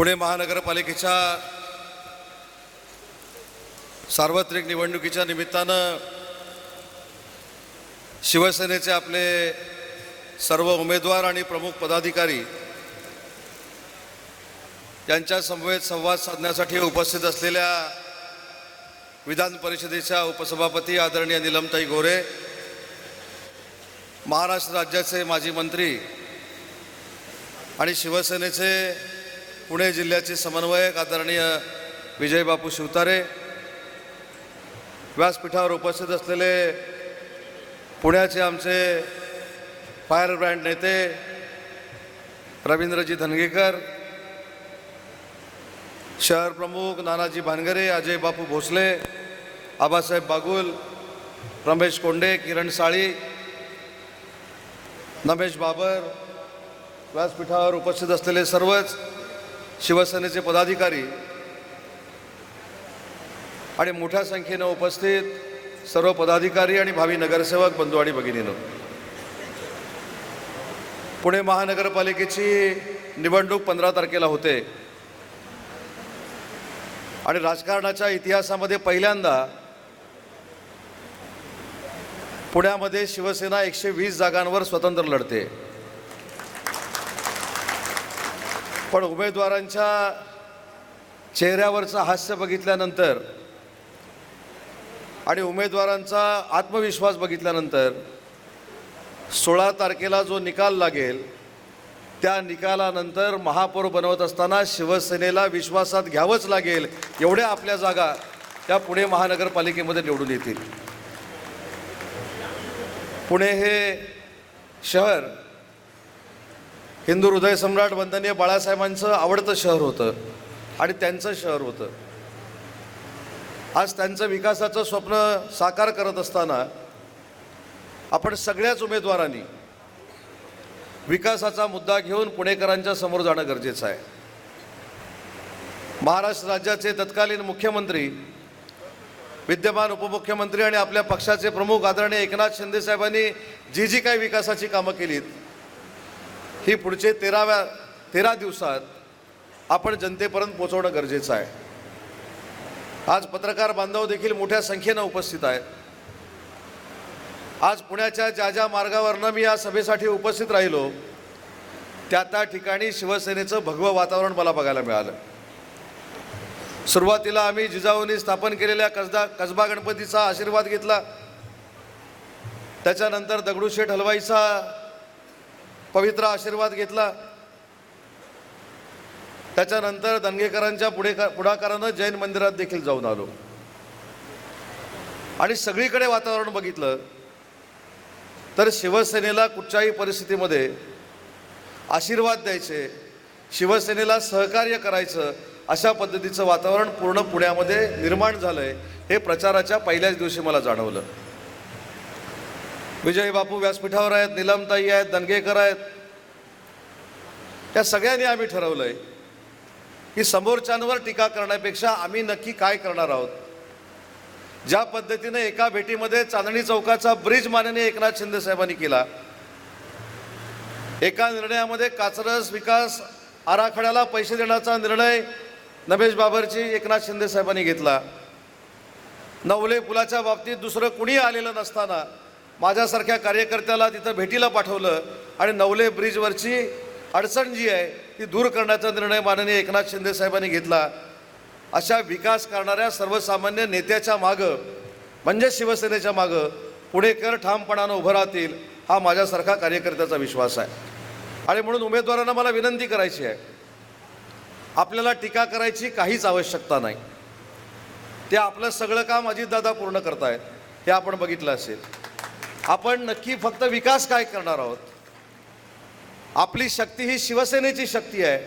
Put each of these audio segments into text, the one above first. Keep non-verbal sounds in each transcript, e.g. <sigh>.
पुणे महानगरपालिकेच्या सार्वत्रिक निवडणुकीच्या निमित्तानं शिवसेनेचे आपले सर्व उमेदवार आणि प्रमुख पदाधिकारी यांच्या समवेत संवाद साधण्यासाठी उपस्थित असलेल्या विधान परिषदेच्या उपसभापती आदरणीय निलमताई गोरे महाराष्ट्र राज्याचे माजी मंत्री आणि शिवसेनेचे पुणे जिल्ह्याचे समन्वयक आदरणीय विजयबापू शिवतारे व्यासपीठावर उपस्थित असलेले पुण्याचे आमचे फायर ब्रँड नेते रवींद्रजी धनगेकर शहर प्रमुख नानाजी भानगरे अजय बापू भोसले आबासाहेब बागुल रमेश कोंडे किरण साळी नमेश बाबर व्यासपीठावर उपस्थित असलेले सर्वच शिवसेनेचे पदाधिकारी आणि मोठ्या संख्येनं उपस्थित सर्व पदाधिकारी आणि भावी नगरसेवक बंधू आणि भगिनीनं. पुणे महानगरपालिकेची निवडणूक पंधरा तारखेला होते. आणि राजकारणाच्या इतिहासामध्ये पहिल्यांदा पुण्यामध्ये शिवसेना एकशे वीस जागांवर स्वतंत्र लढते. पण उमेदवारांच्या चेहऱ्यावरचं हास्य बघितल्यानंतर आणि उमेदवारांचा आत्मविश्वास बघितल्यानंतर सोळा तारखेला जो निकाल लागेल त्या निकालानंतर महापौर बनवत असताना शिवसेनेला विश्वासात घ्यावंच लागेल एवढ्या आपल्या जागा त्या पुणे महानगरपालिकेमध्ये निवडून येतील. पुणे हे शहर हिंदू हृदय सम्राट वंदनीय बाळासाहेबांचं आवडतं शहर होतं आणि त्यांचं शहर होतं. आज त्यांचं विकासाचं स्वप्न साकार करत असताना आपण सगळ्याच उमेदवारांनी विकासाचा मुद्दा घेऊन पुणेकरांच्या समोर जाणं गरजेचं आहे. महाराष्ट्र राज्याचे तत्कालीन मुख्यमंत्री विद्यमान उपमुख्यमंत्री आणि आपल्या पक्षाचे प्रमुख आदरणीय एकनाथ शिंदे साहेबांनी जी जी काही विकासाची कामं केलीत ही पुढचे तेराव्या तेरा दिवसात आपण जनतेपर्यंत पोचवणं गरजेचं आहे. आज पत्रकार बांधव देखील मोठ्या संख्येनं उपस्थित आहेत. आज पुण्याच्या ज्या ज्या मार्गावरनं मी या सभेसाठी उपस्थित राहिलो त्या त्या ठिकाणी शिवसेनेचं भगवं वातावरण मला बघायला मिळालं. सुरुवातीला आम्ही जिजाऊंनी स्थापन केलेल्या कसदा कसबा गणपतीचा आशीर्वाद घेतला. त्याच्यानंतर दगडूशेठ हलवाईचा पवित्र आशीर्वाद घेतला. त्याच्यानंतर दंगेकरांच्या पुढे पुढाकारानं जैन मंदिरात देखील जाऊन आलो. आणि सगळीकडे वातावरण बघितलं तर शिवसेनेला कुठच्याही परिस्थितीमध्ये आशीर्वाद द्यायचे शिवसेनेला सहकार्य करायचं अशा पद्धतीचं वातावरण पूर्ण पुण्यामध्ये निर्माण झालं आहे हे प्रचाराच्या पहिल्याच दिवशी मला जाणवलं. विजय बापू व्यासपीठावर आहेत निलमताई आहेत दणगेकर आहेत. या सगळ्यांनी आम्ही ठरवलं आहे की समोरच्यांवर टीका करण्यापेक्षा आम्ही नक्की काय करणार आहोत. ज्या पद्धतीने एका भेटीमध्ये चांदणी चौकाचा ब्रिज माननीय एकनाथ शिंदे साहेबांनी केला एका निर्णयामध्ये काचरस विकास आराखड्याला पैसे देण्याचा निर्णय नमेश बाबरची एकनाथ शिंदे साहेबांनी घेतला. नवले पुलाच्या बाबतीत दुसरं कुणी आलेलं नसताना माझ्यासारख्या कार्यकर्त्याला तिथं भेटीला पाठवलं आणि नवले ब्रिजवरची अडचण जी आहे ती दूर करण्याचा निर्णय माननीय एकनाथ शिंदे साहेबांनी घेतला. अशा विकास करणाऱ्या सर्वसामान्य नेत्याच्या मागं म्हणजे शिवसेनेच्या मागं पुणेकर ठामपणानं उभं राहतील हा माझ्यासारखा कार्यकर्त्याचा विश्वास आहे. आणि म्हणून उमेदवारांना मला विनंती करायची आहे आपल्याला टीका करायची काहीच आवश्यकता नाही. ते आपलं सगळं काम अजितदादा पूर्ण करतायत हे आपण बघितलं असेल. आपण नक्की फक्त विकास काय करणार आहोत? आपली शक्ती ही शिवसेनेची शक्ती आहे.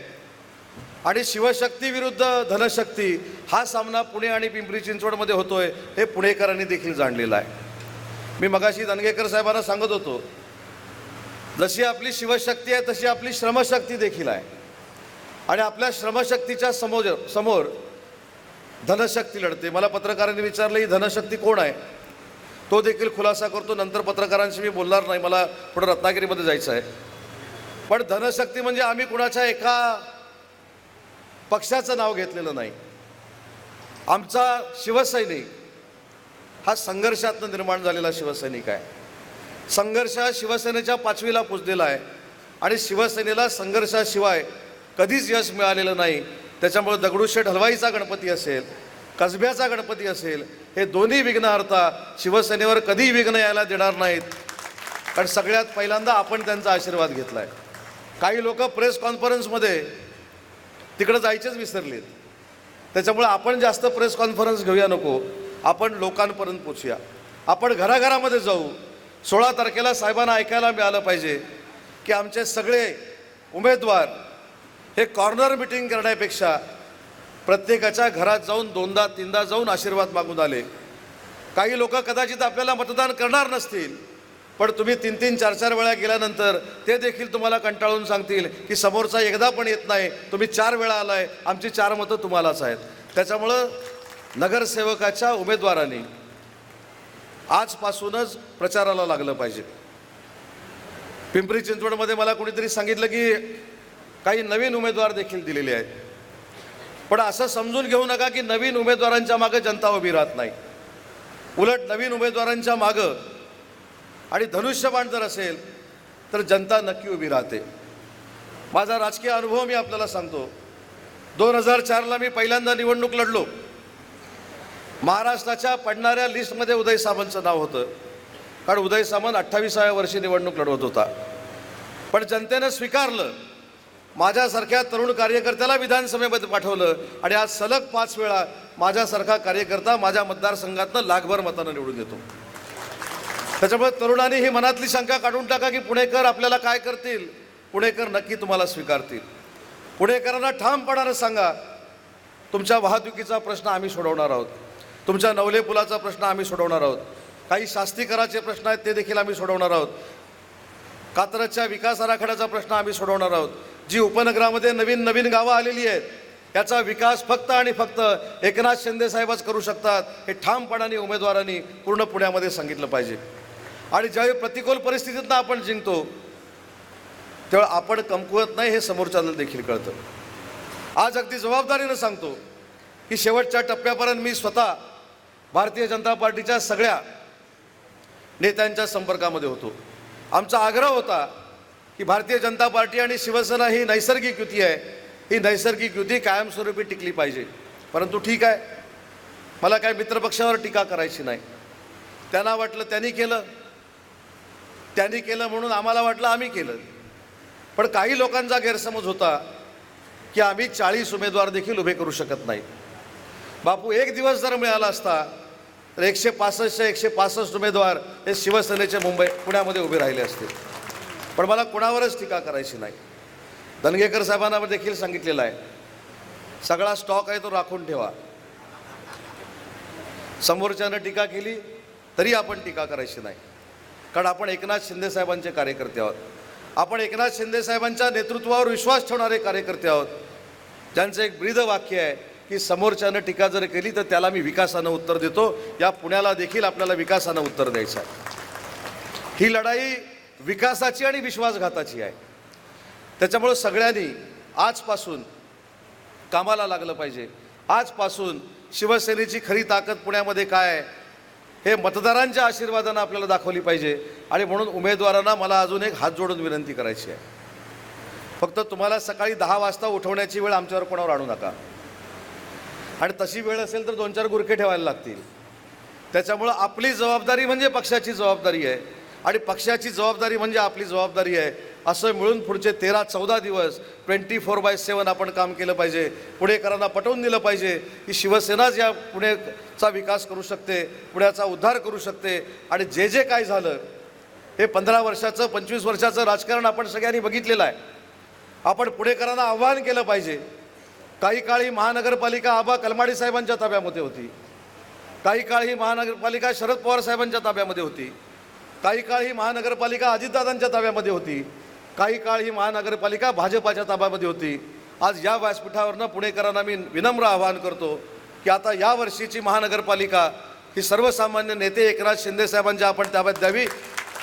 आणि शिवशक्ती विरुद्ध धनशक्ती हा सामना पुणे आणि पिंपरी चिंचवडमध्ये होतोय हे पुणेकरांनी देखील जाणलेलं आहे. मी मगाशी दनगेकर साहेबांना सांगत होतो जशी आपली शिवशक्ती आहे तशी आपली श्रमशक्ती देखील आहे. आणि आपल्या श्रमशक्तीच्या समोर समोर धनशक्ती लढते. मला पत्रकारांनी विचारलं ही धनशक्ती कोण आहे? तो देखील खुलासा करतो. नंतर पत्रकारांशी मी बोलणार नाही. मला पुढे रत्नागिरीमध्ये जायचं आहे. पण धनशक्ती म्हणजे आम्ही कुणाच्या एका पक्षाचं नाव घेतलेलं नाही. आमचा शिवसैनिक हा संघर्षातनं निर्माण झालेला शिवसैनिक आहे. संघर्ष हा शिवसेनेच्या पाचवीला पुजलेला आहे. आणि शिवसेनेला संघर्षाशिवाय कधीच यश मिळालेलं नाही. त्याच्यामुळे दगडूशेठ हलवाईचा गणपती असेल कसब्याचा गणपती असेल हे दोन्ही विघ्नहर्ता शिवसेनेवर कधीही विघ्न यायला देणार नाहीत. कारण सगळ्यात पहिल्यांदा आपण त्यांचा आशीर्वाद घेतला आहे काही लोक प्रेस कॉन्फरन्समध्ये तिकडं जायचेच विसरलेत. त्याच्यामुळे आपण जास्त प्रेस कॉन्फरन्स घेऊया नको. आपण लोकांपर्यंत पोचूया. आपण घराघरामध्ये जाऊ. सोळा तारखेला साहेबांना ऐकायला मिळालं पाहिजे की आमचे सगळे उमेदवार हे कॉर्नर मिटिंग करण्यापेक्षा प्रत्येकाच्या घरात जाऊन दोनदा तीनदा जाऊन आशीर्वाद मागून आले. काही लोक कदाचित आपल्याला मतदान करणार नसतील पण तुम्ही तीन तीन चार चार वेळा गेल्यानंतर ते देखील तुम्हाला कंटाळून सांगतील की समोरचा एकदा पण येत नाही तुम्ही चार वेळा आलाय आमची चार मतं तुम्हालाच आहेत. त्याच्यामुळं नगरसेवकाच्या उमेदवारांनी आजपासूनच प्रचाराला लागलं पाहिजे. पिंपरी चिंचवडमध्ये मला कुणीतरी सांगितलं की काही नवीन उमेदवार देखील दिलेले आहेत. पण असं समजून घेऊ नका की नवीन उमेदवारांच्या मागं जनता उभी राहत नाही. उलट नवीन उमेदवारांच्या मागं आणि धनुष्यबाण जर असेल तर जनता नक्की उभी राहते. माझा राजकीय अनुभव मी आपल्याला सांगतो. दोन हजार चारला मी पहिल्यांदा निवडणूक लढलो. महाराष्ट्राच्या पडणाऱ्या लिस्टमध्ये उदय सामंतचं नाव होतं. कारण उदय सामंत अठ्ठावीसाव्या वर्षी निवडणूक लढवत होता. पण जनतेनं स्वीकारलं. माझ्यासारख्या तरुण कार्यकर्त्याला विधानसभेमध्ये पाठवलं आणि आज सलग पाच वेळा माझ्यासारखा कार्यकर्ता माझ्या मतदारसंघातनं लाखभर मतानं निवडून येतो. त्याच्यामुळे तरुणांनी ही मनातली शंका काढून टाका की पुणेकर आपल्याला काय करतील? पुणेकर नक्की तुम्हाला स्वीकारतील. पुणेकरांना ठामपणानं सांगा. तुमच्या वाहतुकीचा प्रश्न आम्ही सोडवणार आहोत. तुमच्या नवले पुलाचा प्रश्न आम्ही सोडवणार आहोत. काही शास्तीकराचे प्रश्न आहेत ते देखील आम्ही सोडवणार आहोत. कात्रजच्या विकास आराखड्याचा प्रश्न आम्ही सोडवणार आहोत. जी उपनगरामध्ये नवीन नवीन गावं आलेली आहेत याचा विकास फक्त आणि फक्त एकनाथ शिंदे साहेबच करू शकतात हे ठामपणाने उमेदवारांनी पूर्ण पुण्यामध्ये सांगितलं पाहिजे. आणि ज्यावेळी प्रतिकूल परिस्थितीतनं आपण जिंकतो तेव्हा आपण कमकुवत नाही हे समोरच्याला देखील कळतं. आज अगदी जबाबदारीनं सांगतो की शेवटच्या टप्प्यापर्यंत मी स्वतः भारतीय जनता पार्टीच्या सगळ्या नेत्यांच्या संपर्कामध्ये होतो. आमचा आग्रह होता की भारतीय जनता पार्टी आणि शिवसेना ही नैसर्गिक युती आहे. ही नैसर्गिक युती कायमस्वरूपी टिकली पाहिजे. परंतु ठीक आहे. मला काय मित्रपक्षावर टीका करायची नाही. त्यांना वाटलं त्यांनी केलं. त्यांनी केलं म्हणून आम्हाला वाटलं आम्ही केलं. पण काही लोकांचा गैरसमज होता की आम्ही चाळीस उमेदवार देखील उभे करू शकत नाही. बापू एक दिवस जर मिळाला असता तर एकशे पासष्टचे एकशे पासष्ट उमेदवार हे शिवसेनेचे मुंबई पुण्यामध्ये उभे राहिले असते. पण मला कोणावरच टीका करायची नाही. दनगेकर साहेबांना देखील सांगितलेलं आहे. सगळा स्टॉक आहे तो राखून ठेवा. समोरच्यानं टीका केली तरी आपण टीका करायची नाही. कारण आपण एकनाथ शिंदे साहेबांचे कार्यकर्ते आहोत. आपण एकनाथ शिंदे साहेबांच्या नेतृत्वावर विश्वास ठेवणारे कार्यकर्ते आहोत. ज्यांचं एक ब्रीद वाक्य आहे की समोरच्यानं टीका जर केली तर त्याला मी विकासानं उत्तर देतो. या पुण्याला देखील आपल्याला विकासानं उत्तर द्यायचं आहे. ही लढाई विकासाची आणि विश्वासघाताची आहे. त्याच्यामुळं सगळ्यांनी आजपासून कामाला लागलं पाहिजे. आजपासून शिवसेनेची खरी ताकद पुण्यामध्ये काय आहे हे मतदारांच्या आशीर्वादानं आपल्याला दाखवली पाहिजे. आणि म्हणून उमेदवारांना मला अजून एक हात जोडून विनंती करायची आहे. फक्त तुम्हाला सकाळी दहा वाजता उठवण्याची वेळ आमच्यावर कोणावर आणू नका. आणि तशी वेळ असेल तर दोन चार गुरखे ठेवायला लागतील. त्याच्यामुळं आपली जबाबदारी म्हणजे पक्षाची जबाबदारी आहे. आणि पक्षाची जबाबदारी म्हणजे आपली जबाबदारी आहे. असं मिळून पुढचे तेरा चौदा दिवस ट्वेंटी फोर बाय सेवन आपण काम केलं पाहिजे. पुणेकरांना पटवून दिलं पाहिजे की शिवसेनाच या पुणेचा विकास करू शकते पुण्याचा उद्धार करू शकते. आणि जे जे काय झालं हे पंधरा वर्षाचं पंचवीस वर्षाचं राजकारण आपण सगळ्यांनी बघितलेलं आहे. आपण पुणेकरांना आव्हान केलं पाहिजे. काही काळी महानगरपालिका आबा कलमाडी साहेबांच्या ताब्यामध्ये होती. काही काळ ही महानगरपालिका शरद पवार साहेबांच्या ताब्यामध्ये होती. काही काळ ही महानगरपालिका अजितदादांच्या ताब्यामध्ये होती. काही काळ ही महानगरपालिका भाजपाच्या ताब्यामध्ये होती. आज या व्यासपीठावरनं पुणेकरांना मी विनम्र आवाहन करतो की आता या वर्षीची महानगरपालिका ही सर्वसामान्य नेते एकनाथ शिंदे साहेबांच्या आपण ताब्यात द्यावी.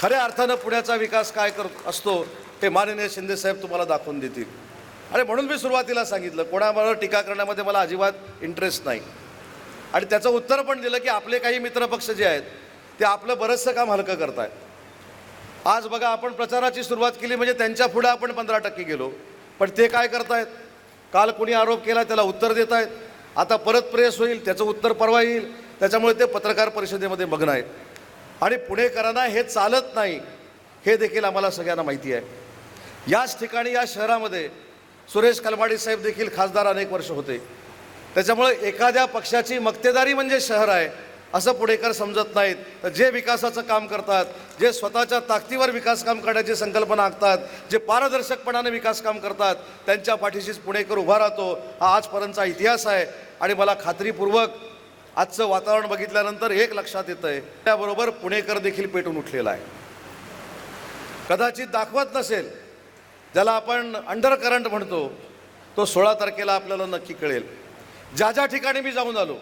खऱ्या अर्थानं पुण्याचा विकास काय करत असतो हे माननीय शिंदे साहेब तुम्हाला दाखवून देतील. आणि म्हणून मी सुरुवातीला सांगितलं कोणाबरोबर टीका करण्यामध्ये मला अजिबात इंटरेस्ट नाही. आणि त्याचं उत्तर पण दिलं की आपले काही मित्रपक्ष जे आहेत ते आपलं बरंचसं काम हलकं करतायत. आज बघा आपण प्रचाराची सुरुवात केली म्हणजे त्यांच्या पुढे आपण पंधरा टक्के गेलो. पण ते काय करतायत? काल कोणी आरोप केला त्याला उत्तर देत आहेत आता परत प्रेस होईल त्याचं उत्तर परवा येईल. त्याच्यामुळे ते पत्रकार परिषदेमध्ये मग्न आहेत. आणि पुणेकरांना हे चालत नाही हे देखील आम्हाला सगळ्यांना माहिती आहे. याच ठिकाणी या शहरामध्ये सुरेश कलमाडी साहेब देखील खासदार अनेक वर्ष होते. त्याच्यामुळे एखाद्या पक्षाची मक्तेदारी म्हणजे शहर आहे. असं पुणेकर समजत नाहीत. तर जे विकासाचं काम करतात जे स्वतःच्या ताकदीवर विकास काम करण्याची संकल्पना आखतात जे पारदर्शकपणाने विकास काम करतात त्यांच्या पाठीशीच पुणेकर उभा राहतो. हा आजपर्यंतचा इतिहास आहे आणि मला खात्रीपूर्वक आजचं वातावरण बघितल्यानंतर एक लक्षात येतं आहे त्याबरोबर पुणेकर देखील पेटून उठलेला आहे. कदाचित दाखवत नसेल ज्याला आपण अंडर करंट म्हणतो तो सोळा तारखेला आपल्याला नक्की कळेल. ज्या ज्या ठिकाणी मी जाऊन आलो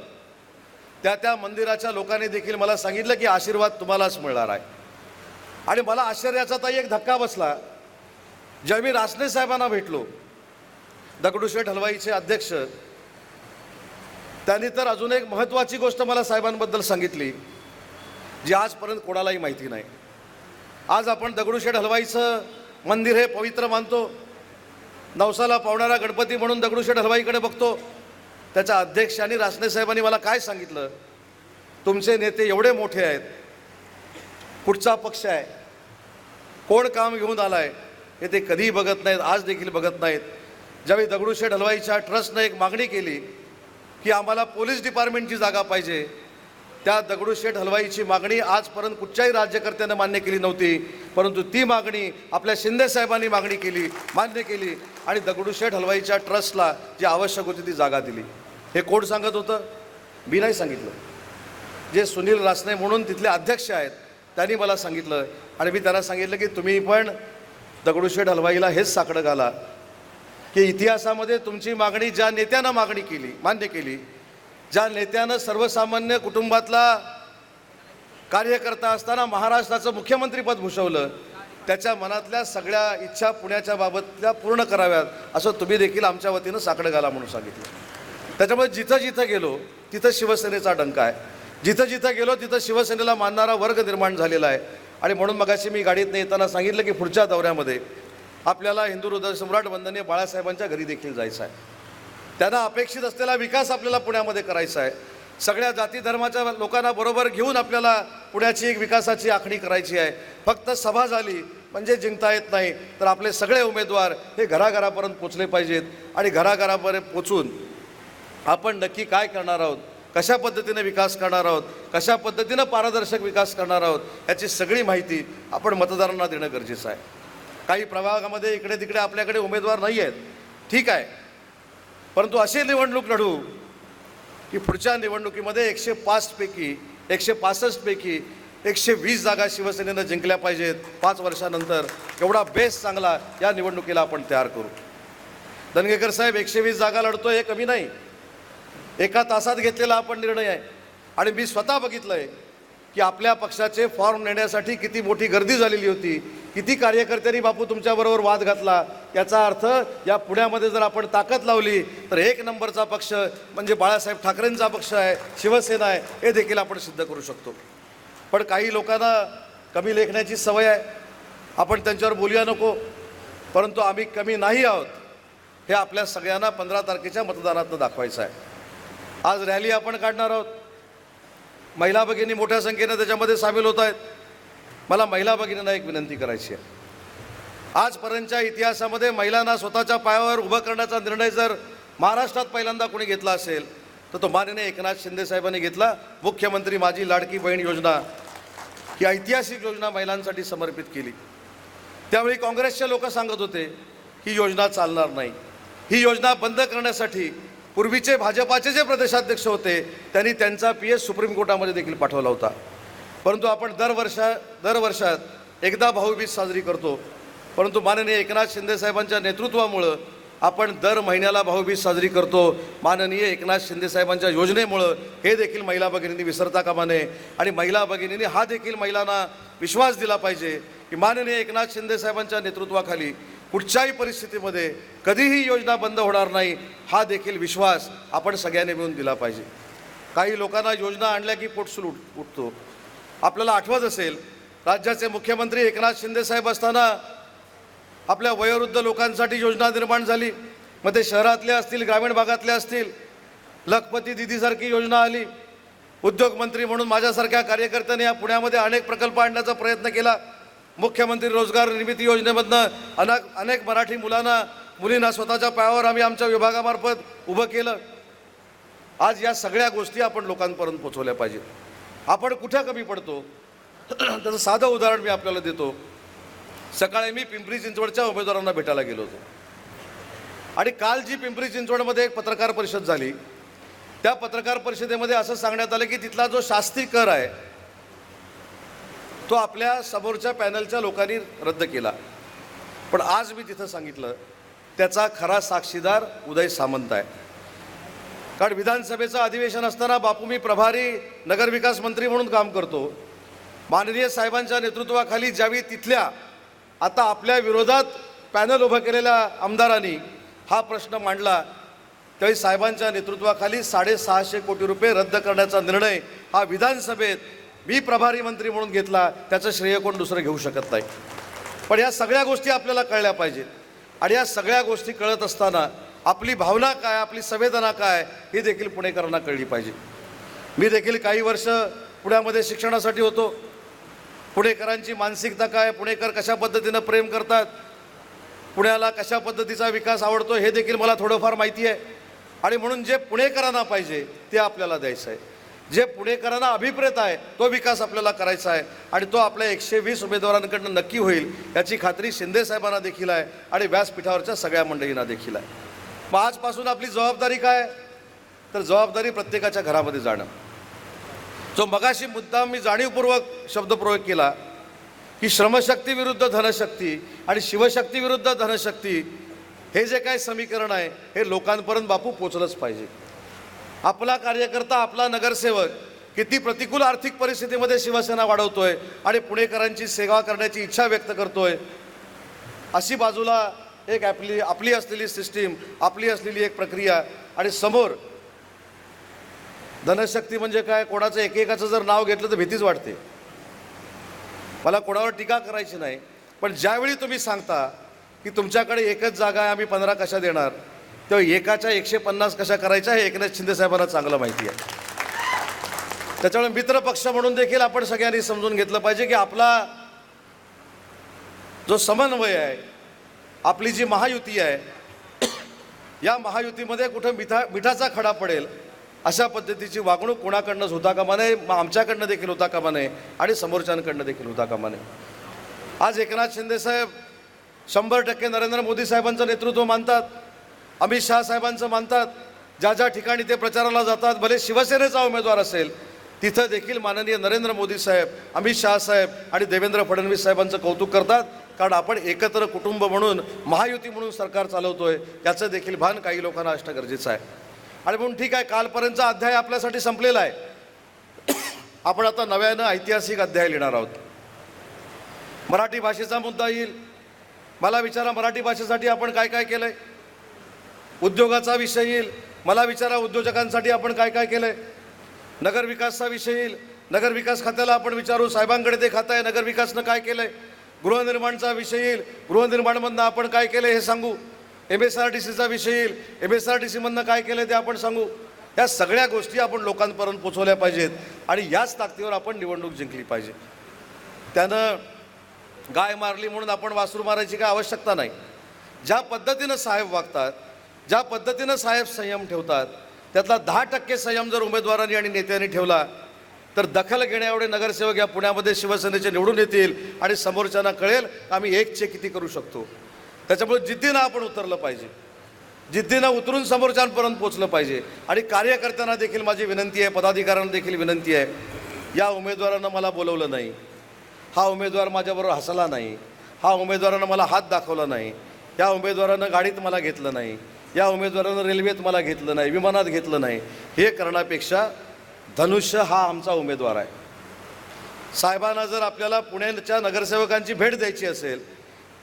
त्या त्या मंदिराच्या लोकांनी देखील मला सांगितलं की आशीर्वाद तुम्हालाच मिळणार आहे. आणि मला आश्चर्याचा ताई एक धक्का बसला. जेव्हा मी रासने साहेबांना भेटलो दगडूशेठ हलवाईचे अध्यक्ष त्यांनी तर अजून एक महत्त्वाची गोष्ट मला साहेबांबद्दल सांगितली जी आजपर्यंत कोणालाही माहिती नाही. आज आपण दगडूशेठ हलवाईचं मंदिर हे पवित्र मानतो. नवसाला पावणारा गणपती म्हणून दगडूशेठ हलवाईकडे बघतो. त्याच्या अध्यक्ष आणि रासने साहेबांनी मला काय सांगितलं? तुमचे नेते एवढे मोठे आहेत. कुठचा पक्ष आहे? कोण काम घेऊन आलाय? हे ते कधीही बघत नाहीत आज देखील बघत नाहीत. ज्यावेळी दगडूशेठ हलवाईच्या ट्रस्टनं एक मागणी केली की आम्हाला पोलीस डिपार्टमेंटची जागा पाहिजे त्या दगडूशेठ हलवाईची मागणी आजपर्यंत कुठच्याही राज्यकर्त्यानं मान्य केली नव्हती. परंतु ती मागणी आपल्या शिंदेसाहेबांनी मागणी केली मान्य केली आणि दगडूशेठ हलवाईच्या ट्रस्टला जी आवश्यक होती ती जागा दिली. हे कोण सांगत होतं? मी नाही सांगितलं. जे सुनील रासने म्हणून तिथले अध्यक्ष आहेत त्यांनी मला सांगितलं. आणि मी त्यांना सांगितलं की तुम्ही पण दगडूशेठ हलवाईला हेच साकडं घाला. की इतिहासामध्ये तुमची मागणी ज्या नेत्यानं मागणी केली मान्य केली ज्या नेत्यानं सर्वसामान्य कुटुंबातला कार्यकर्ता असताना महाराष्ट्राचं मुख्यमंत्रीपद भूषवलं त्याच्या मनातल्या सगळ्या इच्छा पुण्याच्या बाबतल्या पूर्ण कराव्यात असं तुम्ही देखील आमच्या वतीनं साकडं घाला म्हणून सांगितलं. त्याच्यामुळे जिथं जिथं गेलो तिथं शिवसेनेचा डंका आहे. जिथं जिथं गेलो तिथं शिवसेनेला मानणारा वर्ग निर्माण झालेला आहे. आणि म्हणून मगाशी मी गाडीत येताना सांगितलं की पुढच्या दौऱ्यामध्ये आपल्याला हिंदू हृदय सम्राट वंदनीय बाळासाहेबांच्या घरी देखील जायचं आहे. त्यांना अपेक्षित असलेला विकास आपल्याला पुण्यामध्ये करायचा आहे. सगळ्या जाती धर्माच्या लोकांना बरोबर घेऊन आपल्याला पुण्याची एक विकासाची आखणी करायची आहे. फक्त सभा झाली म्हणजे जिंकता येत नाही तर आपले सगळे उमेदवार हे घराघरापर्यंत पोचले पाहिजेत. आणि घराघरापर्यंत पोचून आपण नक्की काय करणार आहोत? कशा पद्धतीने विकास करणार आहोत? कशा पद्धतीनं पारदर्शक विकास करणार आहोत? याची सगळी माहिती आपण मतदारांना देणं गरजेचं आहे. काही प्रभागामध्ये इकडे तिकडे आपल्याकडे उमेदवार नाही आहेत. ठीक आहे. परंतु अशी निवडणूक लढू की पुढच्या निवडणुकीमध्ये एकशे पाचपैकी एकशे पासष्टपैकी एकशे वीस जागा शिवसेनेनं जिंकल्या पाहिजेत. पाच वर्षानंतर एवढा बेस चांगला या निवडणुकीला आपण तयार करू. दनगेकर साहेब एकशे वीस जागा लढतो हे कमी नाही. एका तासात घेतलेला आपण निर्णय आहे. आणि मी स्वतः बघितलं आहे की आपल्या पक्षाचे फॉर्म नेण्यासाठी किती मोठी गर्दी झालेली होती किती कार्यकर्त्यांनी बापू तुमच्याबरोबर वाद घातला याचा अर्थ या पुण्यामध्ये जर आपण ताकद लावली तर एक नंबरचा पक्ष म्हणजे बाळासाहेब ठाकरेंचा पक्ष आहे शिवसेना आहे हे देखील आपण सिद्ध करू शकतो. पण काही लोकांना कमी लेखण्याची सवय आहे. आपण त्यांच्यावर बोलूया नको परंतु आम्ही कमी नाही आहोत हे आपल्या सगळ्यांना पंधरा तारखेच्या मतदानातनं दाखवायचं आहे. आज रॅली आपण काढणार आहोत. महिला भगिनी मोठ्या संख्येनं त्याच्यामध्ये सामील होत आहेत. मला महिला भगिनींना एक विनंती करायची आहे. आजपर्यंतच्या इतिहासामध्ये महिलांना स्वतःच्या पायावर उभं करण्याचा निर्णय जर महाराष्ट्रात पहिल्यांदा कोणी घेतला असेल तर तो माननीय एकनाथ शिंदे साहेबांनी घेतला. मुख्यमंत्री माझी लाडकी बहीण योजना ही ऐतिहासिक योजना महिलांसाठी समर्पित केली. त्यावेळी काँग्रेसचे लोक सांगत होते ही योजना चालणार नाही. ही योजना बंद करण्यासाठी पूर्वीचे भाजपाचे जे प्रदेशाध्यक्ष होते त्यांनी त्यांचा पी एस सुप्रीम कोर्टामध्ये देखील पाठवला होता. परंतु आपण दरवर्षा दरवर्षात एकदा भाऊबीज साजरी करतो. परंतु माननीय एकनाथ शिंदेसाहेबांच्या नेतृत्वामुळं आपण दर महिन्याला भाऊबीज साजरी करतो. माननीय एकनाथ शिंदेसाहेबांच्या योजनेमुळं हे देखील महिला भगिनींनी विसरता कामा नये. आणि महिला भगिनींनी हा देखील महिलांना विश्वास दिला पाहिजे की माननीय एकनाथ शिंदेसाहेबांच्या नेतृत्वाखाली कुठच्याही परिस्थितीमध्ये कधीही योजना बंद होणार नाही हा देखील विश्वास आपण सगळ्यांनी मिळून दिला पाहिजे. काही लोकांना योजना आणल्या की पोटसूल उठ उठतो. आपल्याला आठवत असेल राज्याचे मुख्यमंत्री एकनाथ शिंदेसाहेब असताना आपल्या वयोवृद्ध लोकांसाठी योजना निर्माण झाली. मग ते शहरातले असतील ग्रामीण भागातले असतील लखपती दिदीसारखी योजना आली. उद्योगमंत्री म्हणून माझ्यासारख्या कार्यकर्त्यांनी या पुण्यामध्ये अनेक प्रकल्प आणण्याचा प्रयत्न केला. मुख्यमंत्री रोजगार निर्मिती योजनेमधनं अनेक अनेक मराठी मुलांना मुलींना स्वतःच्या पायावर आम्ही आमच्या विभागामार्फत उभं केलं. आज या सगळ्या गोष्टी आपण लोकांपर्यंत पोचवल्या पाहिजेत. आपण कुठं कमी पडतो? <clears throat> त्याचं साधं उदाहरण मी आपल्याला देतो. सकाळी मी पिंपरी चिंचवडच्या उमेदवारांना भेटायला गेलो होतो. आणि काल जी पिंपरी चिंचवडमध्ये एक पत्रकार परिषद झाली त्या पत्रकार परिषदेमध्ये असं सांगण्यात आलं की तिथला जो शास्ती कर आहे तो आपल्या समोरच्या पॅनलच्या लोकांनी रद्द केला. पण आज मी तिथं सांगितलं त्याचा खरा साक्षीदार उदय सामंत आहे. कारण विधानसभेचं अधिवेशन असताना बापू मी प्रभारी नगरविकास मंत्री म्हणून काम करतो. माननीय साहेबांच्या नेतृत्वाखाली ज्यावेळी तिथल्या आता आपल्या विरोधात पॅनल उभं केलेल्या आमदारांनी हा प्रश्न मांडला त्यावेळी साहेबांच्या नेतृत्वाखाली साडेसहाशे कोटी रुपये रद्द करण्याचा निर्णय हा विधानसभेत मी प्रभारी मंत्री म्हणून घेतला त्याचं श्रेय कोण दुसरं घेऊ शकत नाही. पण या सगळ्या गोष्टी आपल्याला कळल्या पाहिजेत आणि या सगळ्या गोष्टी कळत असताना आपली भावना काय आपली संवेदना काय ही देखील पुणेकरांना कळली पाहिजे. मी देखील काही वर्ष पुण्यामध्ये शिक्षणासाठी होतो. पुणेकरांची मानसिकता काय पुणेकर कशा पद्धतीनं प्रेम करतात पुण्याला कशा पद्धतीचा विकास आवडतो हे देखील मला थोडंफार माहिती आहे. आणि म्हणून जे पुणेकरांना पाहिजे ते आपल्याला द्यायचं आहे. जे पुणेकरांना अभिप्रेत आहे तो विकास आपल्याला करायचा आहे. आणि तो आपल्या एकशे वीस उमेदवारांकडनं नक्की होईल याची खात्री शिंदे साहेबांना देखील आहे आणि व्यासपीठावरच्या सगळ्या मंडळींना देखील आहे. मग आजपासून आपली जबाबदारी काय? तर जबाबदारी प्रत्येकाच्या घरामध्ये जाणं. जो मगाशी मुद्दा मी जाणीवपूर्वक शब्दप्रयोग केला की श्रमशक्ती विरुद्ध धनशक्ती आणि शिवशक्ती विरुद्ध धनशक्ती हे जे काय समीकरण आहे हे लोकांपर्यंत बापू पोचलंच पाहिजे. आपला कार्यकर्ता आपला नगरसेवक किती प्रतिकूल आर्थिक परिस्थितीमध्ये शिवसेना वाढवतोय आणि पुणेकरांची सेवा करण्याची इच्छा व्यक्त करतोय. अशी बाजूला एक आपली आपली असलेली सिस्टीम आपली असलेली एक प्रक्रिया आणि समोर धनशक्ती म्हणजे काय? कोणाचं एकेकाचं जर नाव घेतलं तर भीतीच वाटते. मला कोणावर टीका करायची नाही पण ज्यावेळी तुम्ही सांगता की तुमच्याकडे एकच जागा आहे आम्ही पंधरा कशा देणार? तेव्हा एकाच्या एकशे पन्नास कशा करायच्या हे एकनाथ शिंदे साहेबांना चांगलं माहिती आहे. त्याच्यामुळे मित्र पक्ष म्हणून देखील आपण सगळ्यांनी समजून घेतलं पाहिजे की आपला जो समन्वय आहे आपली जी महायुती आहे या महायुतीमध्ये कुठं मिठा मिठाचा खडा पडेल अशा पद्धतीची वागणूक कोणाकडनंच होता कामा नये आमच्याकडनं देखील होता कामा नये आणि समोरच्यांकडनं देखील होता कामा नये. आज एकनाथ शिंदे साहेब शंभर टक्के नरेंद्र मोदी साहेबांचं नेतृत्व मानतात. अमित शहा साहेबांचं मानतात ज्या ज्या ठिकाणी ते प्रचाराला जातात भले शिवसेनेचा उमेदवार असेल तिथं देखील माननीय नरेंद्र मोदी साहेब अमित शहा साहेब आणि देवेंद्र फडणवीस साहेबांचं कौतुक करतात. कारण आपण एकत्र कुटुंब म्हणून महायुती म्हणून सरकार चालवतोय याचं देखील भान काही लोकांना असणं गरजेचं आहे. आणि म्हणून ठीक आहे कालपर्यंतचा अध्याय आपल्यासाठी संपलेला आहे. <coughs> आपण आता नव्यानं ऐतिहासिक अध्याय लिहिणार आहोत. मराठी भाषेचा मुद्दा येईल. मला विचारा मराठी भाषेसाठी आपण काय काय केलं आहे उद्योगाचा विषय येईल. मला विचारा उद्योजकांसाठी आपण काय काय केलं आहे नगरविकासचा विषय येईल. नगरविकास खात्याला आपण विचारू साहेबांकडे ते खातं आहे. नगरविकासनं काय केलं आहे गृहनिर्माणचा विषय येईल. गृहनिर्माणमधनं आपण काय केलं हे सांगू. एम एस आर टी सीचा विषय येईल. एम एस आर टी सीमधनं काय केलं ते आपण सांगू. या सगळ्या गोष्टी आपण लोकांपर्यंत पोचवल्या पाहिजेत आणि याच ताकदीवर आपण निवडणूक जिंकली पाहिजे. त्यानं गाय मारली म्हणून आपण वासरू मारायची काय आवश्यकता नाही. ज्या पद्धतीनं साहेब वागतात ज्या पद्धतीनं साहेब संयम ठेवतात त्यातला दहा टक्के संयम जर उमेदवारांनी आणि नेत्यांनी ठेवला तर दखल घेण्या एवढे नगरसेवक या पुण्यामध्ये शिवसेनेचे निवडून येतील आणि समोरच्यांना कळेल आम्ही एकचे किती करू शकतो. त्याच्यामुळे जिद्दीनं आपण उतरलं पाहिजे. जिद्दीनं उतरून समोरच्यांपर्यंत पोचलं पाहिजे. आणि कार्यकर्त्यांना देखील माझी विनंती आहे पदाधिकाऱ्यांना देखील विनंती आहे या उमेदवारानं मला बोलवलं नाही. हा उमेदवार माझ्याबरोबर हसला नाही. हा उमेदवारानं मला हात दाखवला नाही. या उमेदवारानं गाडीत मला घेतलं नाही. या उमेदवारानं रेल्वेत मला घेतलं नाही विमानात घेतलं नाही. हे करण्यापेक्षा धनुष्य हा आमचा उमेदवार आहे. साहेबांना जर आपल्याला पुण्याच्या नगरसेवकांची भेट द्यायची असेल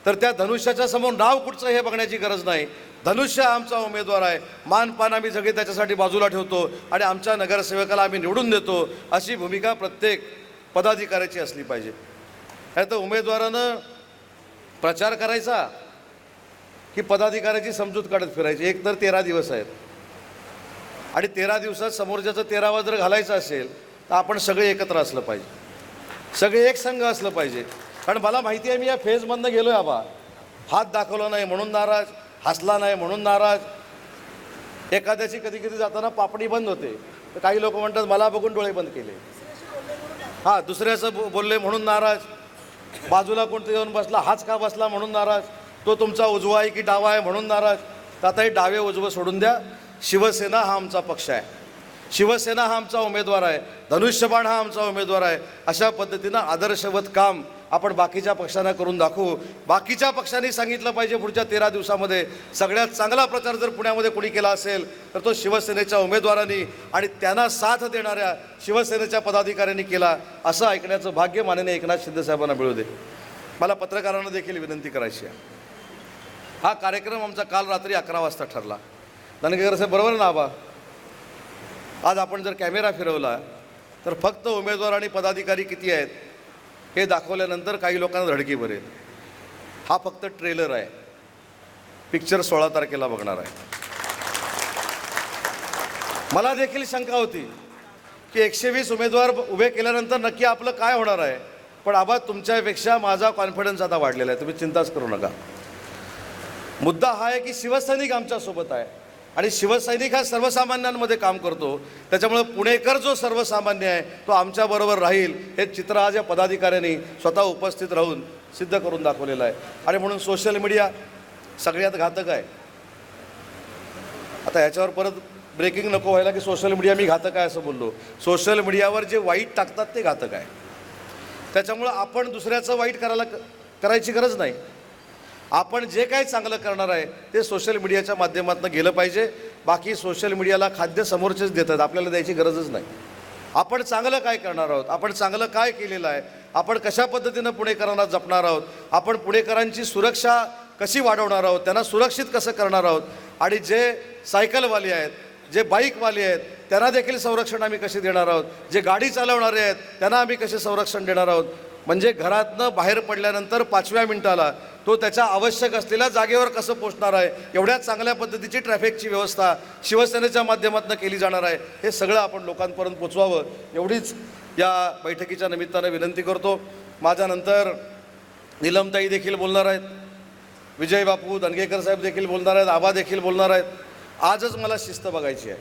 तर त्या धनुष्याच्या समोर नाव कुठचं हे बघण्याची गरज नाही. धनुष्य आमचा उमेदवार आहे. मानपान आम्ही सगळे त्याच्यासाठी बाजूला ठेवतो आणि आमच्या नगरसेवकाला आम्ही निवडून देतो. अशी भूमिका प्रत्येक पदाधिकाऱ्याची असली पाहिजे. नाही तर उमेदवारानं प्रचार करायचा की पदाधिकाऱ्याची समजूत काढत फिरायची. एक तर तेरा दिवस आहेत. आणि तेरा दिवसात समोरच्याचं तेरावा जर घालायचं असेल तर आपण सगळे एकत्र असलं पाहिजे. सगळे एक संघ असलं पाहिजे. कारण मला माहिती आहे मी या फेजमधनं गेलो आहे आबा. हात दाखवला नाही म्हणून नाराज हसला नाही म्हणून नाराज. एखाद्याची कधी कधी जाताना पापडी बंद होते. तर काही लोक म्हणतात मला बघून डोळे बंद केले. हां दुसऱ्याचं बो- बोलले म्हणून नाराज. बाजूला कोणतं येऊन बसला हाच का बसला म्हणून नाराज. तो तुमचा उजवा आहे की डावा आहे म्हणून नाराज. तर आता हे डावे उजवं सोडून द्या. शिवसेना हा आमचा पक्ष आहे. शिवसेना हा आमचा उमेदवार आहे. धनुष्यबाण हा आमचा उमेदवार आहे. अशा पद्धतीनं आदर्शवत काम आपण बाकीच्या पक्षांना करून दाखवू. बाकीच्या पक्षांनी सांगितलं पाहिजे पुढच्या तेरा दिवसामध्ये. सगळ्यात चांगला प्रचार जर पुण्यामध्ये कोणी केला असेल तर तो शिवसेनेच्या उमेदवारांनी आणि त्यांना साथ देणाऱ्या शिवसेनेच्या पदाधिकाऱ्यांनी केला. असं ऐकण्याचं भाग्य माननीय एकनाथ शिंदेसाहेबांना मिळू दे. मला पत्रकारांना देखील विनंती करायची आहे. हा कार्यक्रम आमचा काल रात्री अकरा वाजता ठरला. धनगेकर साहेब बरोबर ना आबा? आज आपण जर कॅमेरा फिरवला तर फक्त उमेदवार आणि पदाधिकारी किती आहेत हे दाखवल्यानंतर काही लोकांना धडकी भरेल हा फक्त ट्रेलर आहे. पिक्चर सोळा तारखेला बघणार आहे. मला देखील शंका होती की एकशे वीस उमेदवार उभे केल्यानंतर नक्की आपलं काय होणार आहे? पण आबा तुमच्यापेक्षा माझा कॉन्फिडन्स आता वाढलेला आहे. तुम्ही चिंताच करू नका. मुद्दा हा आहे की शिवसैनिक आमच्यासोबत आहे. आणि शिवसैनिक हा सर्वसामान्यांमध्ये काम करतो. त्याच्यामुळं पुणेकर जो सर्वसामान्य आहे तो आमच्याबरोबर राहील हे चित्र आज या पदाधिकाऱ्यांनी स्वतः उपस्थित राहून सिद्ध करून दाखवलेलं आहे. आणि म्हणून सोशल मीडिया सगळ्यात घातक आहे. आता ह्याच्यावर परत ब्रेकिंग नको व्हायला की सोशल मीडिया मी घातक आहे असं बोललो. सोशल मीडियावर जे वाईट टाकतात ते घातक आहे. त्याच्यामुळं आपण दुसऱ्याचं वाईट करायला करायची गरज नाही. आपण जे काही चांगलं करणार आहे ते सोशल मीडियाच्या माध्यमातून गेलं पाहिजे. बाकी सोशल मीडियाला खाद्य समोरचेच देतात आपल्याला द्यायची गरजच नाही. आपण चांगलं काय करणार आहोत? आपण चांगलं काय केलेलं आहे? आपण कशा पद्धतीनं पुणेकरांना जपणार आहोत? आपण पुणेकरांची सुरक्षा कशी वाढवणार आहोत? त्यांना सुरक्षित कसं करणार आहोत? आणि जे सायकलवाले आहेत जे बाईकवाले आहेत त्यांना देखील संरक्षण आम्ही कसे देणार आहोत? जे गाडी चालवणारे आहेत त्यांना आम्ही कसे संरक्षण देणार आहोत? म्हणजे घरातनं बाहेर पडल्यानंतर पाचव्या मिनिटाला तो त्याच्या आवश्यक असलेल्या जागेवर कसं पोचणार आहे एवढ्या चांगल्या पद्धतीची ट्रॅफिकची व्यवस्था शिवसेनेच्या माध्यमातून केली जाणार आहे हे सगळं आपण लोकांपर्यंत पोचवावं एवढीच या बैठकीच्या निमित्तानं विनंती करतो. माझ्यानंतर नीलमताई देखील बोलणार आहेत विजय बापू दणगेकर साहेब देखील बोलणार आहेत आबा देखील बोलणार आहेत. आजच मला शिस्त बघायची आहे.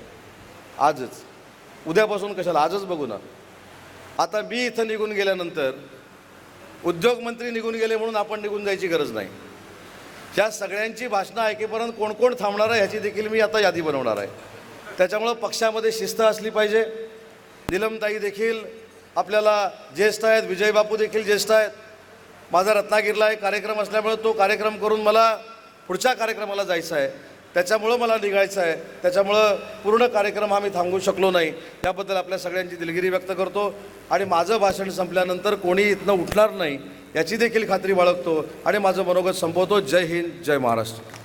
आजच. उद्यापासून कशाला? आजच बघू ना. आता मी इथं निघून गेल्यानंतर उद्योगमंत्री निघून गेले म्हणून आपण निघून जायची गरज नाही. ह्या सगळ्यांची भाषणं ऐकेपर्यंत कोण कोण थांबणार आहे ह्याची देखील मी आता यादी बनवणार आहे. त्याच्यामुळं पक्षामध्ये शिस्त असली पाहिजे. निलमताई देखील आपल्याला ज्येष्ठ आहेत विजय बापू देखील ज्येष्ठ आहेत. माझा रत्नागिरीला एक कार्यक्रम असल्यामुळे तो कार्यक्रम करून मला पुढच्या कार्यक्रमाला जायचं आहे. त्याच्यामुळं मला निघायचं आहे. त्याच्यामुळं पूर्ण कार्यक्रम आम्ही थांबवू शकलो नाही. त्याबद्दल आपल्या सगळ्यांची दिलगिरी व्यक्त करतो. आणि माझं भाषण संपल्यानंतर कोणी इथनं उठणार नाही याची देखील खात्री बाळगतो. आणि माझं मनोगत संपवतो. जय हिंद जय महाराष्ट्र.